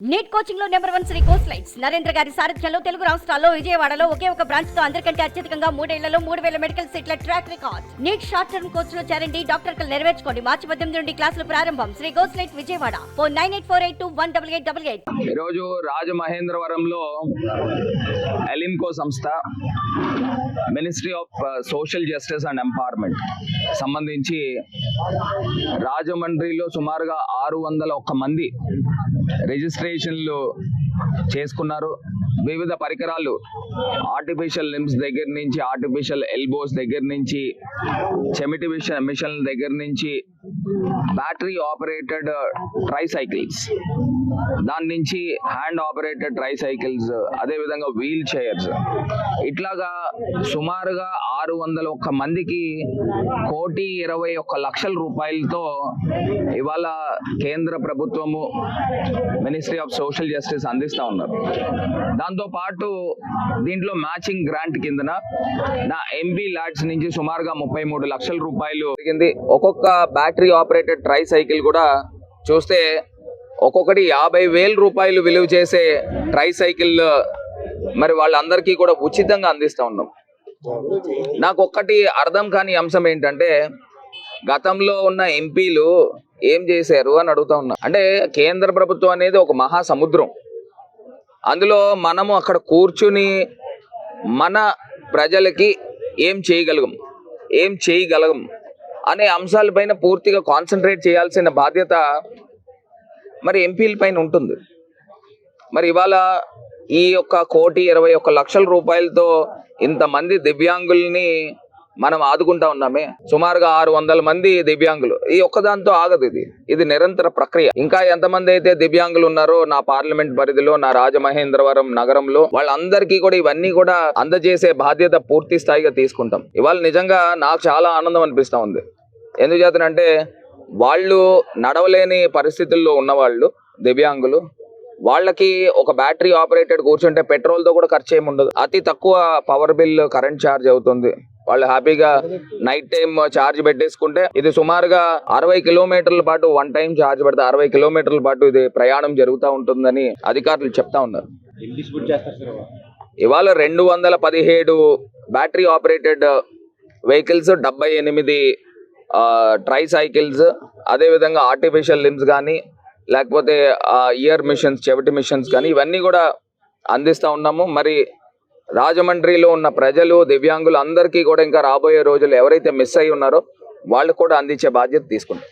Neat కోచింగ్లో number one Sri course lights Narendra గారి సారథ్యంలో తెలుగు రాష్ట్రాల్లో విజయవాడలో ఒకే ఒక బ్రాంచ్తో అందరికంటే అత్యధికంగా మూడేళ్ళలో మూడు వేల మెడికల్ సీట్ల track record NEET short term కోర్స్లో చేరండి డాక్టర్ కలు నెరవేర్చుకోండి. మార్చి పద్దెనిమిది నుండి క్లాసులు ప్రారంభం. Sri course light Vijayawada. Four nine eight four eight two one double eight double eight. ఈరోజు రాజమహేంద్రవరంలో ఎలింకో సంస్థ ministry of social justice and empowerment సంబంధించి రాజమండ్రిలో సుమారుగా ఆరు వందల ఒక్క మంది రిజిస్ట్రేషన్లు చేసుకున్నారు. వివిధ పరికరాలు ఆర్టిఫిషియల్ లిమ్స్ దగ్గర నుంచి ఆర్టిఫిషియల్ ఎల్బోస్ దగ్గర నుంచి చెమిటి మిషన్ మిషన్ల దగ్గర నుంచి బ్యాటరీ ఆపరేటెడ్ ట్రైసైకిల్స్. దాని నుంచి హ్యాండ్ ఆపరేటెడ్ ట్రైసైకిల్స్ అదేవిధంగా వీల్ చైర్స్. ఇట్లాగా సుమారుగా ఆరు వందల ఒక్క మందికి కోటి ఇరవై ఒక్క లక్షల రూపాయలతో ఇవాళ కేంద్ర ప్రభుత్వము మినిస్ట్రీ ఆఫ్ సోషల్ జస్టిస్ అందిస్తా ఉన్నారు. దాంతో పాటు దీంట్లో మ్యాచింగ్ గ్రాంట్ కిందన నా ఎంబీ ల్యాడ్స్ నుంచి సుమారుగా ముప్పై మూడు లక్షల రూపాయలు జరిగింది. ఒక్కొక్క బ్యాటరీ ఆపరేటెడ్ ట్రై సైకిల్ కూడా చూస్తే ఒక్కొక్కటి యాభై వేల రూపాయలు విలువ చేసే ట్రై సైకిల్ మరి వాళ్ళందరికీ కూడా ఉచితంగా అందిస్తా ఉన్నాం. నాకు ఒక్కటి అర్థం కాని అంశం ఏంటంటే గతంలో ఉన్న ఎంపీలు ఏం చేశారు అని అడుగుతా ఉన్నా. అంటే కేంద్ర ప్రభుత్వం అనేది ఒక మహా సముద్రం అందులో మనము అక్కడ కూర్చుని మన ప్రజలకి ఏం చేయగలగం ఏం చేయగలగం అనే అంశాలపైన పూర్తిగా కాన్సన్ట్రేట్ చేయాల్సిన బాధ్యత మరి ఎంపీల పైన ఉంటుంది. మరి ఇవాళ ఈ యొక్క కోటి ఇరవై ఒక్క లక్షల రూపాయలతో ఇంతమంది దివ్యాంగుల్ని మనం ఆదుకుంటా ఉన్నామే. సుమారుగా ఆరు వందల మంది దివ్యాంగులు. ఈ ఒక్కదాంతో ఆగదు ఇది. ఇది నిరంతర ప్రక్రియ. ఇంకా ఎంతమంది అయితే దివ్యాంగులు ఉన్నారో నా పార్లమెంట్ పరిధిలో నా రాజమహేంద్రవరం నగరంలో వాళ్ళందరికీ కూడా ఇవన్నీ కూడా అందజేసే బాధ్యత పూర్తి స్థాయిగా తీసుకుంటాం. ఇవాళ నిజంగా నాకు చాలా ఆనందం అనిపిస్తూ ఉంది. ఎందుచేతనంటే వాళ్ళు నడవలేని పరిస్థితుల్లో ఉన్నవాళ్ళు దివ్యాంగులు. వాళ్ళకి ఒక బ్యాటరీ ఆపరేటెడ్ కూర్చుంటే పెట్రోల్తో కూడా ఖర్చు ఏమి ఉండదు. అతి తక్కువ పవర్ బిల్ కరెంట్ ఛార్జ్ అవుతుంది. వాళ్ళు హ్యాపీగా నైట్ టైం ఛార్జ్ పెట్టేసుకుంటే ఇది సుమారుగా అరవై కిలోమీటర్ల పాటు వన్ టైం ఛార్జ్ పెడితే అరవై కిలోమీటర్ల పాటు ఇది ప్రయాణం జరుగుతూ ఉంటుందని అధికారులు చెప్తా ఉన్నారు. ఇవాళ? రెండు వందల పదిహేడు బ్యాటరీ ఆపరేటెడ్ వెహికల్స్ డెబ్బై ఎనిమిది ట్రై సైకిల్స్ అదేవిధంగా ఆర్టిఫిషియల్ లిమ్స్ కానీ లేకపోతే ఇయర్ మిషన్స్ చెవిటి మిషన్స్ కానీ ఇవన్నీ కూడా అందిస్తూ ఉన్నాము. మరి రాజమండ్రిలో ఉన్న ప్రజలు దివ్యాంగులు అందరికీ కూడా ఇంకా రాబోయే రోజులు ఎవరైతే మిస్ అయి ఉన్నారో వాళ్ళు కూడా అందించే బాధ్యత తీసుకుంటాం.